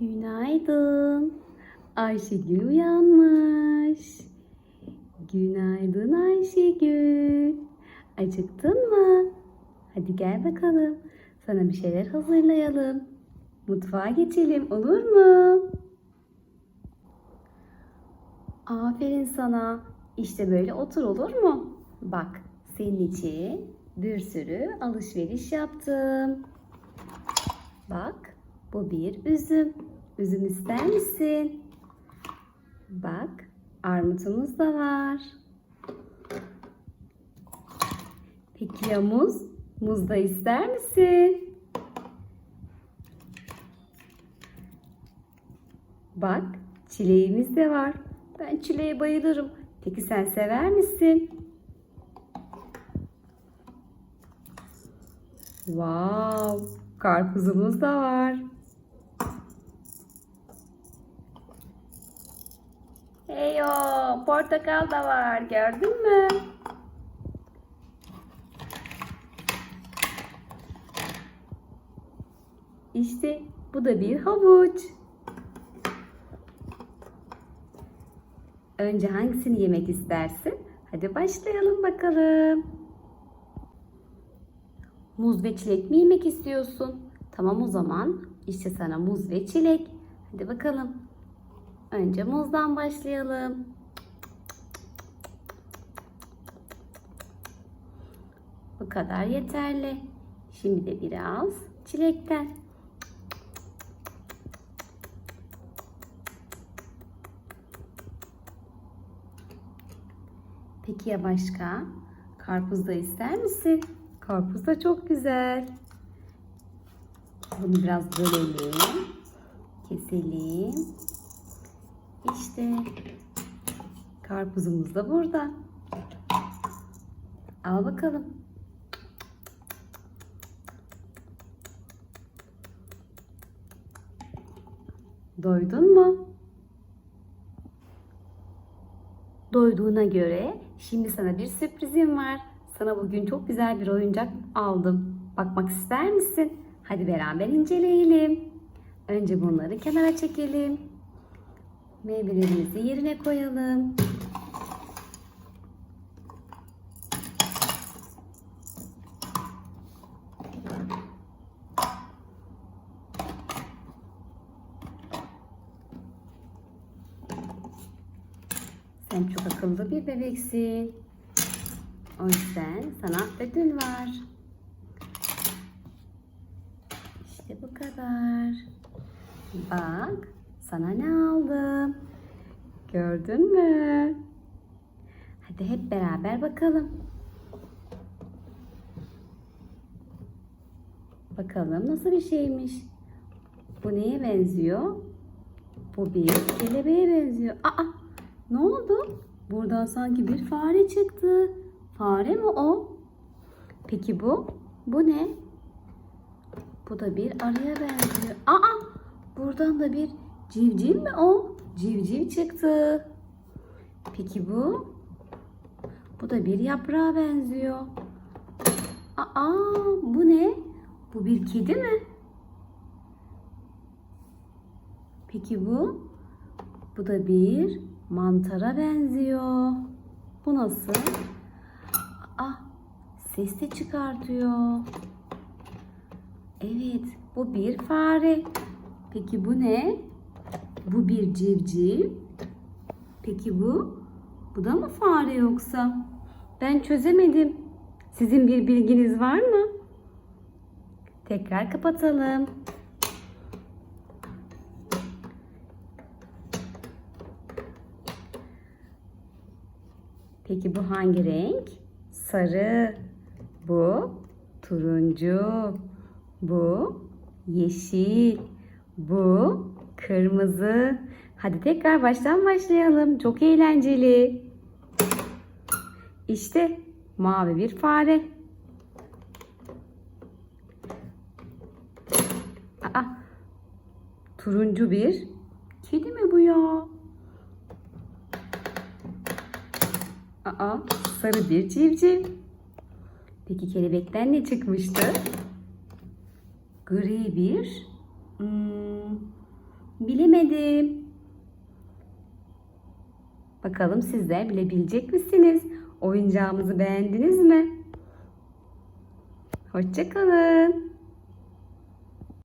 Günaydın. Ayşegül uyanmış. Günaydın Ayşegül. Acıktın mı? Hadi gel bakalım. Sana bir şeyler hazırlayalım. Mutfağa geçelim olur mu? Aferin sana. İşte böyle otur olur mu? Bak senin için bir sürü alışveriş yaptım. Bak bu bir üzüm. Üzüm ister misin? Bak armutumuz da var. Peki ya muz? Muz da ister misin? Bak çileğimiz de var. Ben çileğe bayılırım. Peki sen sever misin? Wow, karpuzumuz da var. Heyo, portakal da var. Gördün mü? İşte bu da bir havuç. Önce hangisini yemek istersin? Hadi başlayalım bakalım. Muz ve çilek mi yemek istiyorsun? Tamam o zaman işte sana muz ve çilek. Hadi bakalım. Önce muzdan başlayalım. Bu kadar yeterli. Şimdi de biraz çilekten. Peki ya başka? Karpuz da ister misin? Karpuz da çok güzel. Bunu biraz bölelim. Keselim. İşte karpuzumuz da burada. Al bakalım. Doydun mu? Doyduğuna göre şimdi sana bir sürprizim var. Sana bugün çok güzel bir oyuncak aldım. Bakmak ister misin? Hadi beraber inceleyelim. Önce bunları kenara çekelim. Meyvelerimizi yerine koyalım. Sen çok akıllı bir bebeksin. O yüzden sana ödül var. İşte bu kadar. Bak sana ne aldım. Gördün mü? Hadi hep beraber bakalım. Bakalım nasıl bir şeymiş. Bu neye benziyor? Bu bir kelebeğe benziyor. Aa, ne oldu? Buradan sanki bir fare çıktı. Fare mi o? Peki bu? Bu ne? Bu da bir arıya benziyor. Aa! Buradan da bir civciv mi o? Civciv çıktı. Peki bu? Bu da bir yaprağa benziyor. Aa! Bu ne? Bu bir kedi mi? Peki bu? Bu da bir mantara benziyor. Bu nasıl? Ah, ses de çıkartıyor. Evet, bu bir fare. Peki bu ne? Bu bir civciv. Peki bu? Bu da mı fare yoksa? Ben çözemedim. Sizin bir bilginiz var mı? Tekrar kapatalım. Peki bu hangi renk? Sarı. Bu turuncu. Bu yeşil. Bu kırmızı. Hadi tekrar baştan başlayalım. Çok eğlenceli. İşte mavi bir fare. Aa, turuncu bir kedi mi bu ya? Aa, sarı bir civciv. Peki kelebekten ne çıkmıştı? Gri bir hmm, Bilemedim. Bakalım sizler bilebilecek misiniz? Oyuncağımızı beğendiniz mi? Hoşçakalın.